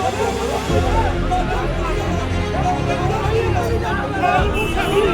Oh, my God.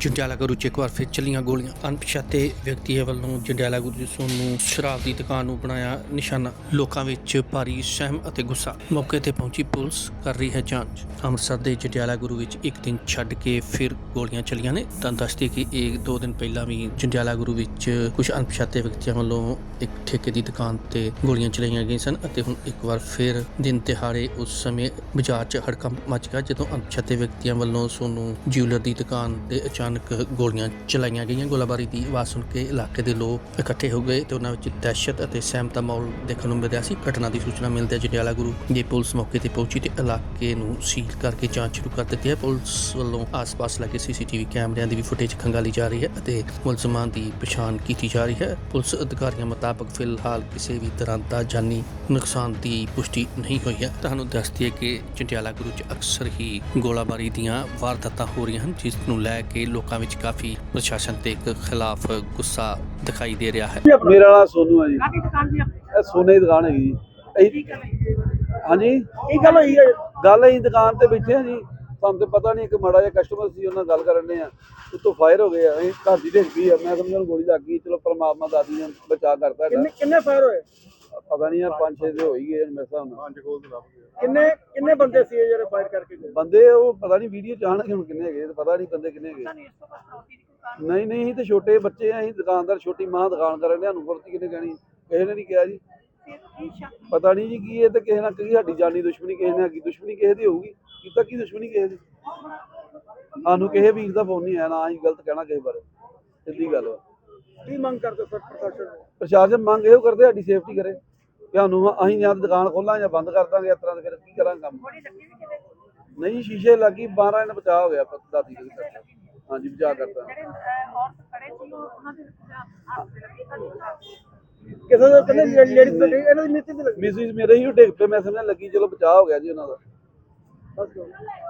Jandiala Guru ਚ ਇੱਕ ਵਾਰ ਫਿਰ ਚੱਲੀਆਂ ਗੋਲੀਆਂ। ਅਣਪਛਾਤੇ ਵਿਅਕਤੀਆਂ ਵੱਲੋਂ ਜੰਡਿਆਲਾ ਗੁਰੂ ਜੀ ਨੂੰ ਸ਼ਰਾਬ ਦੀ ਦੁਕਾਨ ਨੂੰ ਬਣਾਇਆ ਨਿਸ਼ਾਨਾ। ਲੋਕਾਂ ਵਿੱਚ ਭਾਰੀ ਸਹਿਮ ਅਤੇ ਗੁੱਸਾ। ਮੌਕੇ ਤੇ ਪਹੁੰਚੀ ਪੁਲਿਸ ਕਰ ਰਹੀ ਹੈ ਜਾਂਚ। ਅੰਮ੍ਰਿਤਸਰ ਦੇ ਜੰਡਿਆਲਾ ਗੁਰੂ ਵਿੱਚ ਇੱਕ ਦਿਨ ਛੱਡ ਕੇ ਫਿਰ ਗੋਲੀਆਂ ਚੱਲੀਆਂ ਨੇ। ਤਾਂ ਦੱਸਦੀ ਕਿ ਇਹ ਦੋ ਦਿਨ ਪਹਿਲਾਂ ਵੀ ਜੰਡਿਆਲਾ ਗੁਰੂ ਵਿੱਚ ਕੁਝ ਅਣਪਛਾਤੇ ਵਿਅਕਤੀਆਂ ਵੱਲੋਂ ਇੱਕ ਠੇਕੇ ਦੀ ਦੁਕਾਨ ਤੇ ਗੋਲੀਆਂ ਚਲਾਈਆਂ ਗਈਆਂ ਸਨ ਅਤੇ ਹੁਣ ਇੱਕ ਵਾਰ ਫਿਰ ਦਿਨ ਦਿਹਾੜੇ ਉਸ ਸਮੇਂ ਬਾਜ਼ਾਰ 'ਚ ਹੜਕੰਪ ਮਚ ਗਿਆ, ਜਦੋਂ ਅਣਪਛਾਤੇ ਵਿਅਕਤੀਆਂ ਵੱਲੋਂ ਸੋਨੂੰ ਜਿਊਲਰ ਦੀ ਦੁਕਾਨ ਤੇ ਅਚਾਨਕ ਗੋਲੀਆਂ ਚਲਾਈਆਂ ਗਈਆਂ। ਗੋਲਾਬਾਰੀ ਦੀ ਆਵਾਜ਼ ਸੁਣ ਕੇ ਇਲਾਕੇ ਦੇ ਲੋਕ ਇਕੱਠੇ ਹੋ ਗਏ ਤੇ ਉਹਨਾਂ ਵਿੱਚ ਦਹਿਸ਼ਤ ਅਤੇ ਸਹਿਮ ਮਾਹੌਲ ਦੇਖਣ ਨੂੰ ਮਿਲ ਸੀ। ਘਟਨਾ ਦੀ ਸੂਚਨਾ ਮਿਲਦੇ ਜੰਡਿਆਲਾ ਗੁਰੂ ਦੀ ਪੁਲਿਸ ਮੌਕੇ ਤੇ ਪਹੁੰਚੀ ਤੇ ਇਲਾਕੇ ਨੂੰ ਸੀਲ ਕਰਕੇ ਜਾਂਚ ਸ਼ੁਰੂ ਕਰ ਦਿੱਤੀ ਹੈ। ਪੁਲਿਸ ਵੱਲੋਂ ਆਸ-ਪਾਸ ਲੱਗੇ ਸੀਸੀਟੀਵੀ ਕੈਮਰਿਆਂ ਦੀ ਵੀ ਫੁਟੇਜ ਖੰਗਾਲੀ ਜਾ ਰਹੀ ਹੈ ਅਤੇ ਮੁਲਜ਼ਮਾਂ ਦੀ ਪਛਾਣ ਕੀਤੀ ਜਾ ਰਹੀ ਹੈ। ਪੁਲਿਸ ਅਧਿਕਾਰੀਆਂ ਮੁਤਾਬਕ ਫਿਲਹਾਲ ਕਿਸੇ ਵੀ ਤਰ੍ਹਾਂ ਦਾ ਜਾਨੀ ਨੁਕਸਾਨ ਦੀ ਪੁਸ਼ਟੀ ਨਹੀਂ ਹੋਈ ਹੈ। ਤੁਹਾਨੂੰ ਦੱਸ ਦਈਏ ਕਿ ਜੰਡਿਆਲਾ ਗੁਰੂ 'ਚ ਅਕਸਰ ਹੀ ਗੋਲਾਬਾਰੀ ਦੀਆਂ ਵਾਰਦਾਤਾਂ ਹੋ ਰਹੀਆਂ ਹਨ, ਜਿਸ ਨੂੰ ਲੈ ਕੇ ਲੋਕਾਂ ਵਿੱਚ ਕਾਫੀ ਪ੍ਰਸ਼ਾਸਨ ਤੇ ਇੱਕ ਖਿਲਾਫ ਗੁੱਸਾ ਦਿਖਾਈ ਦੇ ਰਿਹਾ ਹੈ। ਮੇਰਾ ਨਾਮ ਸੋਨੂ ਹੈ ਜੀ। ਕਾਹਦੀ ਦੁਕਾਨ ਦੀ ਆਪਣੀ? ਇਹ ਸੋਨੇ ਦੀ ਦੁਕਾਨ ਹੈਗੀ ਜੀ। ਕੀ ਹੈ ਹਾਂਜੀ? ਕੀ ਗੱਲ ਹੋਈ ਹੈ? ਗੱਲ ਅਸੀਂ ਦੁਕਾਨ ਤੇ ਬੈਠੇ ਹਾਂ ਜੀ। ਸਾਨੂੰ ਤੇ ਪਤਾ ਨਹੀਂ ਇੱਕ ਮਾੜਾ ਜਿਹਾ ਕਸਟਮਰ ਸੀ ਉਹਨਾਂ ਨਾਲ ਗੱਲ ਕਰਨ ਦੇ ਆ ਉੱਤੋਂ ਫਾਇਰ ਹੋ ਗਏ ਆ। ਅਸੀਂ ਘਰ ਦੀ ਗਈ ਆ। ਮੈਂ ਉਹਨੂੰ ਗੋਲੀ ਲੱਗ ਗਈ। ਚਲੋ ਪਰਮਾਤਮਾ ਦਾਦੀ ਨੇ ਬਚਾ ਕਰਤਾ ਕਿੰਨੇ ਕਿੰਨੇ ਫਾਇਰ ਹੋਏ? ਪਤਾ ਨਹੀਂ ਯਾਰ ਪੰਜ ਛੇ ਦੇ ਹੋ ਹੀ ਗਏ ਮੇਰੇ ਹਿਸਾਬ ਨਾਲ। ਪੰਜ ਕੋਲ ਕਿੰਨੇ ਕਿੰਨੇ ਬੰਦੇ ਸੀ ਇਹ ਜਿਹੜੇ ਫਾਇਰ ਕਰਕੇ ਗਏ? ਬੰਦੇ ਉਹ ਪਤਾ ਨਹੀਂ ਵੀਡੀਓ ਚਾਹਣਗੇ ਹੁਣ ਕਿੰਨੇ ਹੈਗੇ ਪਤਾ ਨਹੀਂ ਬੰਦੇ ਕਿੰਨੇ ਹੈਗੇ। ਨਹੀਂ ਨਹੀਂ ਅਸੀਂ ਤੇ ਛੋਟੇ ਬੱਚੇ ਆ ਅਸੀਂ ਦੁਕਾਨਦਾਰ ਛੋਟੀ ਮਾਂ ਦੁਕਾਨ ਕਰਨ ਦੇ ਸਾਨੂੰ ਕਿੰਨੇ ਕਹਿਣੀ ਕਿਸੇ ਨੇ ਨਹੀਂ ਕਿਹਾ ਜੀ। ਕੀ ਪਤਾ ਨਹੀਂ ਜੀ ਕੀ ਇਹ ਤੇ ਕਿਸੇ ਨਾਲ ਕੀ ਸਾਡੀ ਜਾਨੀ ਦੁਸ਼ਮਣੀ ਕਿਸੇ ਨਾਲ ਹੈਗੀ ਦੁਸ਼ਮਣੀ ਕਿਸੇ ਦੀ ਹੋਊਗੀ। ਕੀਤਾ ਕੀ ਦੁਸ਼ਮਣੀ ਕਿਸੇ ਦੀ? ਸਾਨੂੰ ਕਿਸੇ ਵੀਰ ਦਾ ਫੋਨ ਨਹੀਂ ਆਇਆ ਨਾ ਅਸੀਂ ਗਲਤ ਕਹਿਣਾ ਕਿਸੇ ਬਾਰੇ। ਸਿੱਧੀ ਗੱਲ ਵਾ ਕੀ ਮੰਗ ਕਰਦੇ ਸਰ ਪ੍ਰਸ਼ਾਸਨ ਨੂੰ? ਪ੍ਰਸ਼ਾਸਨ ਮੰਗ ਇਹੋ ਕਰਦੇ ਸਾਡੀ ਸੇਫਟੀ ਕਰੇ। ਸਾਨੂੰ ਅਸੀਂ ਜਾਂ ਦੁਕਾਨ ਖੋਲਾਂ ਜਾਂ ਬੰਦ ਕਰ ਦਾਂਗੇ ਇਸ ਤਰ੍ਹਾਂ ਦੇ ਫਿਰ ਕੀ ਕਰਾਂਗੇ ਕੰਮ? ਨਹੀਂ ਸ਼ੀਸ਼ੇ ਲੱਗੀ 12 ਨੇ ਬਚਾਅ ਹੋ ਗਿਆ ਦਾਦੀ ਦੇ ਵੀ। ਹਾਂਜੀ ਬਚਾਅ ਕਰਤਾ। ਜਿਹੜੇ ਅਹ, ਔਰਤ ਖੜੇ ਸੀ ਉਹ ਉਹਨਾਂ ਦੇ ਹੱਥ ਤੇ ਲੱਗੀ ਤੁਹਾਡੀ ਕਿਸੇ ਦਾ ਕਹਿੰਦੇ ਲੇਡੀ ਤੇ ਇਹਨਾਂ ਦੀ ਮਿੱਤੀ ਤੇ ਲੱਗੀ। ਮਿਸਿਸ ਮੇਰੇ ਹੀ ਡਿੱਗ ਪਏ ਮੈਂ ਸਮਝਿਆ ਲੱਗੀ ਚਲੋ ਬਚਾਅ ਹੋ ਗਿਆ ਜੀ ਉਹਨਾਂ ਦਾ। ਬਸ।